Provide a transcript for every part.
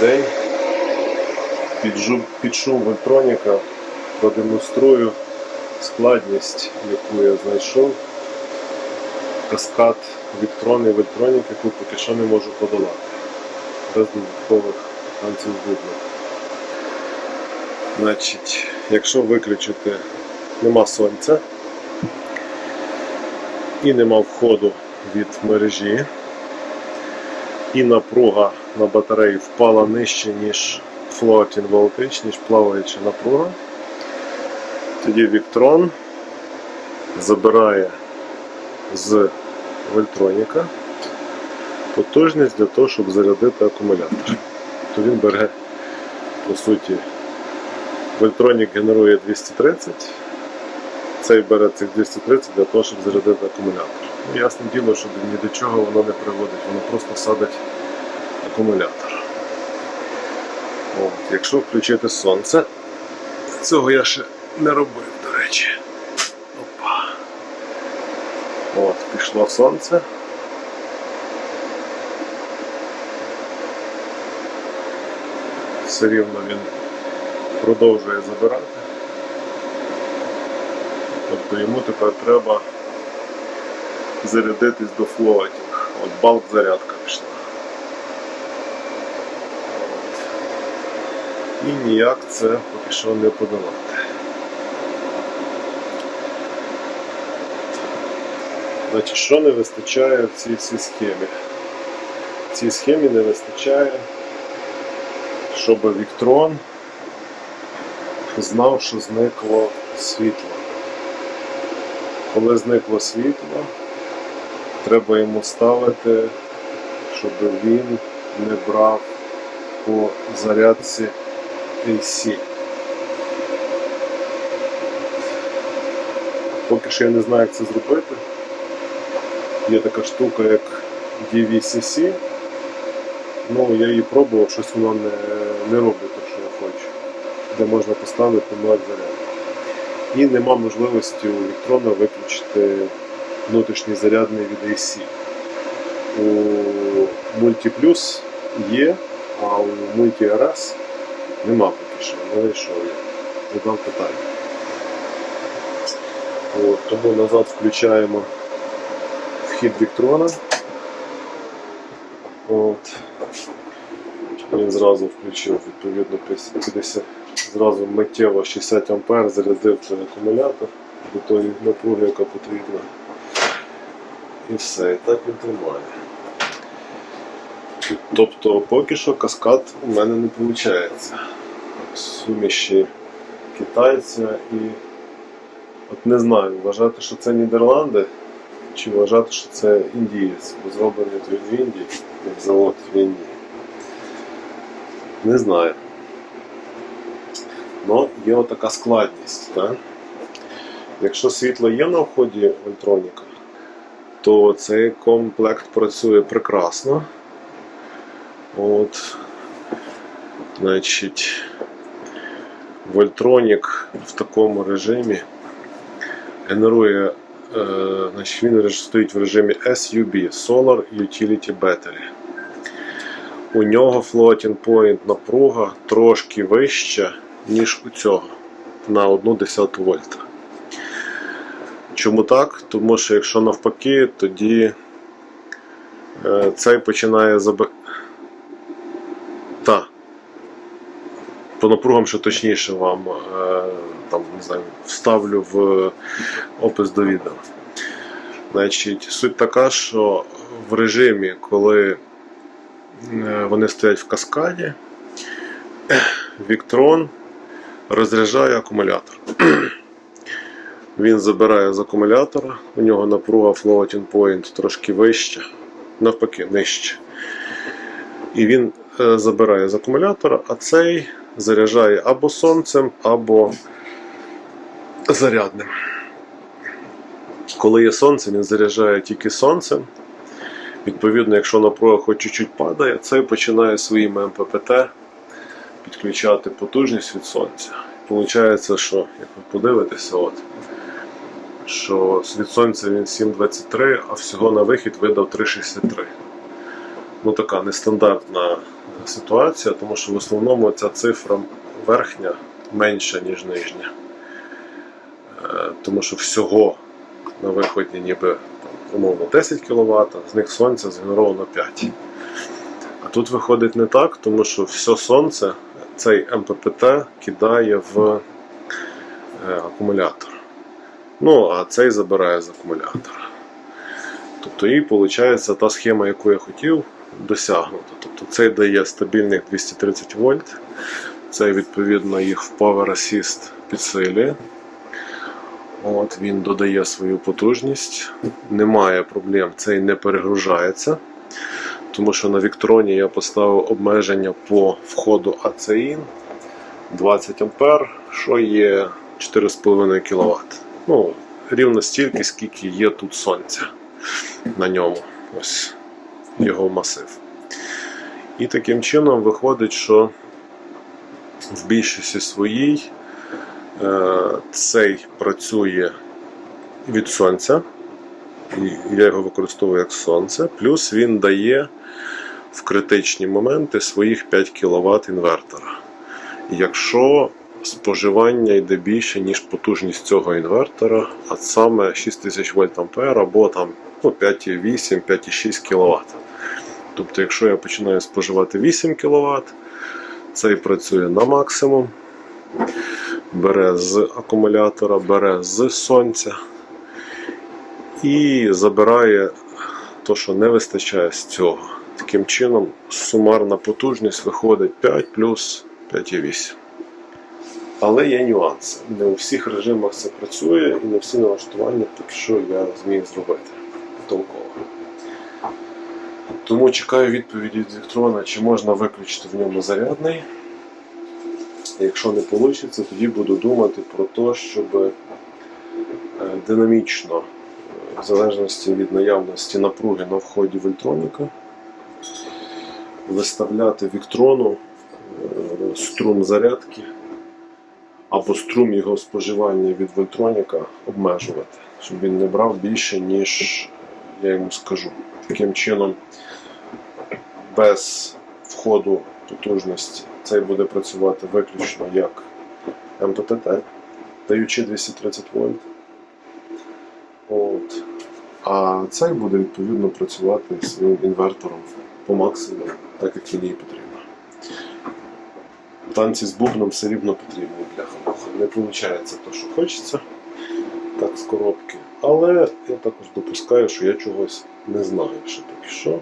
день. Під, шум Вольтроніка продемонструю складність, яку я знайшов. Каскад Віктрони Вольтронік, яку поки що не можу подолати. Без додаткових танців бубна. Значить, якщо виключити нема сонця і нема входу від мережі, і напруга на батареї впала нижче, ніж floating voltage, ніж плаваюча напруга, тоді Віктрон забирає з вольтроніка потужність для того, щоб зарядити акумулятор. То він бере, по суті, Вольтронік генерує 230, цей бере цих 230 для того, щоб зарядити акумулятор. Ясне діло, що ні до чого воно не приводить, воно просто садить акумулятор. От, якщо включити сонце, цього я ще не робив, до речі. Опа. От, пішло сонце. Все рівно він продовжує забирати. Тобто йому тепер треба зарядитись до флоатінг. От балк зарядка пішла. От. І ніяк це поки що не подолати. Значить, що не вистачає в цій всій схемі? В цій схемі не вистачає, щоб Віктрон знав, що зникло світло. Коли зникло світло, треба йому ставити, щоб він не брав по зарядці AC. Поки що я не знаю, як це зробити. Є така штука, як DVCC. Ну, я її пробував, щось воно не, не робить те, що я хочу. Де можна поставити ноль заряд. І нема можливості у електрона виключити внутрішній зарядний від AC. У Multiplus є, а у Multi-RS нема поки що, не знайшов я. Задав питання. От, тому назад включаємо вхід Віктрона. От. Він зразу включив відповідно 50, зразу миттєво 60 А зарядив той акумулятор до тої напруги, яка потрібна. І все, і так він тримає. Тобто поки що каскад у мене не виходить. Суміші китайця і от не знаю, вважати, що це Нідерланди, чи вважати, що це індієць, бо зроблений той в Індії, як завод в Індії. Не знаю. Ну, є отака складність. Так? Якщо світло є на вході Вольтроніка, то цей комплект працює прекрасно. От, значить, Вольтронік в такому режимі генерує, е, значить, він стоїть в режимі SUB Solar Utility Battery. У нього floating point напруга трошки вища, ніж у цього на 1,1 вольта. Чому так? Тому що якщо навпаки, тоді е, цей починає заби... Та. По напругам, що точніше вам е, там, не знаю, вставлю в опис до відео. Значить, суть така, що в режимі, коли е, вони стоять в каскаді, Віктрон розряджає акумулятор. Він забирає з акумулятора, у нього напруга floating point трошки вища, навпаки, нижче. І він е, забирає з акумулятора, а цей заряджає або сонцем, або зарядним. Коли є сонце, він заряджає тільки сонцем. Відповідно, якщо напруга хоч чуть-чуть падає, цей починає своїм МППТ підключати потужність від сонця. Получається, що, як ви подивитеся, от, що від сонця він 7,23, а всього на вихід видав 3,63. ну, така нестандартна ситуація, тому що в основному ця цифра верхня менша, ніж нижня. Е, Тому що всього на виході ніби там, умовно 10 кВт, з них сонця згенеровано 5. А тут виходить не так, тому що все сонце цей МППТ кидає в е, акумулятор. Ну, а цей забирає з акумулятора. Тобто і виходить та схема, яку я хотів, досягнута. Тобто цей дає стабільних 230 вольт, цей відповідно їх в Power Assist підсилює. От, він додає свою потужність. Немає проблем, цей не перегружається. Тому що на Віктроні я поставив обмеження по входу АЦІН 20 А, що є 4,5 кВт. Ну, рівно стільки, скільки є тут сонця на ньому. Ось його масив. І таким чином виходить, що в більшості своїй е, цей працює від сонця. Я його використовую як сонце, плюс він дає в критичні моменти своїх 5 кВт інвертора. Якщо споживання йде більше, ніж потужність цього інвертора, а саме 6000 вольт ампер або там ну, 5,8, 5,6 кВт. Тобто, якщо я починаю споживати 8 кВт, цей працює на максимум, бере з акумулятора, бере з сонця і забирає те, що не вистачає з цього. Таким чином, сумарна потужність виходить 5 плюс 5,8. Але є нюанси. Не у всіх режимах це працює і не всі налаштування поки що я зміг зробити толково. Тому чекаю відповіді від електрона, чи можна виключити в ньому зарядний. Якщо не вийде, тоді буду думати про те, щоб е, динамічно, е, в залежності від наявності напруги на вході в ельтроніка, виставляти віктрону е, струм зарядки або струм його споживання від вольтроніка обмежувати, щоб він не брав більше, ніж я йому скажу. Таким чином, без входу потужності цей буде працювати виключно як МПТТ, даючи 230 вольт. От. А цей буде відповідно працювати своїм інвертором по максимуму, так як мені потрібно. Танці з бубном все рівно потрібні для хамуха. Не виходить те, що хочеться, так з коробки. Але я також допускаю, що я чогось не знаю ще поки що.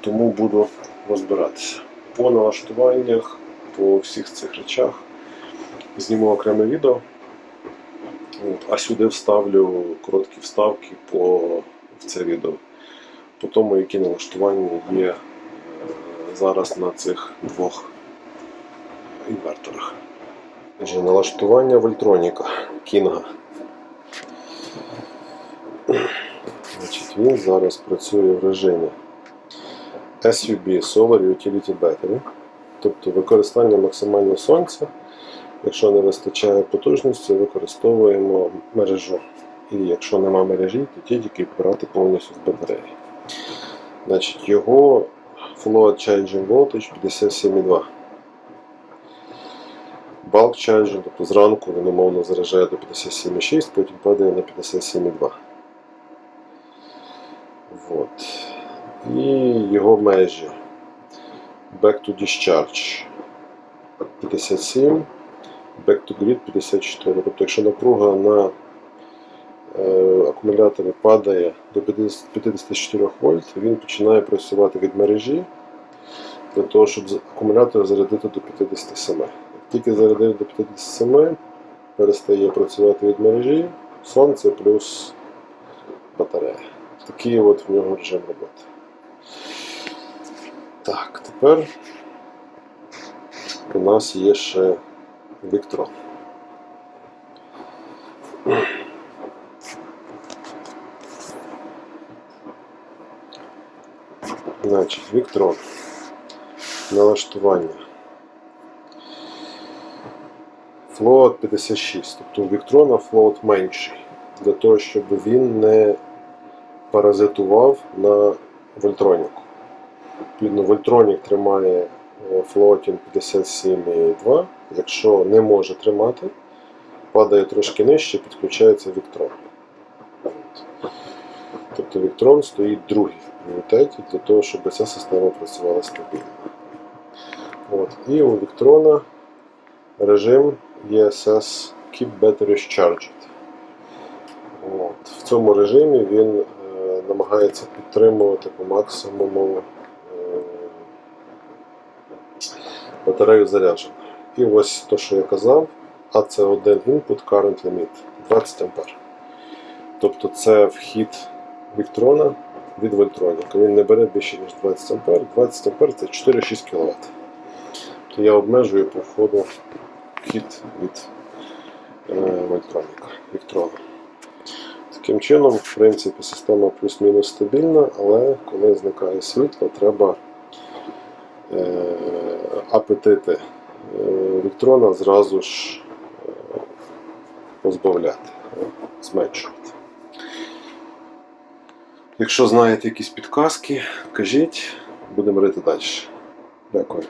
Тому буду розбиратися. По налаштуваннях, по всіх цих речах зніму окреме відео. От, а сюди вставлю короткі вставки по в це відео. По тому, які налаштування є зараз на цих двох інверторах. Отже, Налаштування Вольтроніка Кінга. Він зараз працює в режимі SUB Solar Utility Battery, тобто використання максимально сонця. Якщо не вистачає потужності, використовуємо мережу. І якщо нема мережі, то тільки брати повністю з батареї. Значить, Його Flow Charging Voltage 57,2. Bulk Charging, тобто зранку він умовно заряджає до 57,6, потім падає на 57,2. Вот. І його межі. Back to Discharge 57, Back to Grid 54. Тобто, якщо напруга на е, акумуляторі падає до 54 вольт, він починає працювати від мережі для того, щоб акумулятор зарядити до 57. Як тільки зарядив до 57, перестає працювати від мережі, сонце плюс батарея. Такий от в нього режим роботи. Так, тепер у нас є ще Віктрон. Значить, Віктрон. Налаштування. Float 56. Тобто у Віктрона float менший. Для того, щоб він не паразитував на Вольтроніку. Відповідно, Вольтронік тримає е, флотінг 57,2. Якщо не може тримати, падає трошки нижче, підключається Віктрон. Тобто Віктрон стоїть другий в пріоритеті для того, щоб ця система працювала стабільно. От. І у Віктрона режим ESS Keep Batteries Charged. От. В цьому режимі він е, намагається підтримувати по максимуму е, батарею зарядженою. І ось те, що я казав, а це один input current limit 20 А. Тобто це вхід Віктрона від Вольтроніка. Він не бере більше, ніж 20 А. 20 А це 4-6 кВт. То я обмежую по входу вхід від е, Вольтроніка, Віктрона. Таким чином, в принципі, система плюс-мінус стабільна, але коли зникає світло, треба е, апетити е, Віктрона зразу ж е, позбавляти, зменшувати. Якщо знаєте якісь підказки, кажіть, будемо рити далі. Дякую.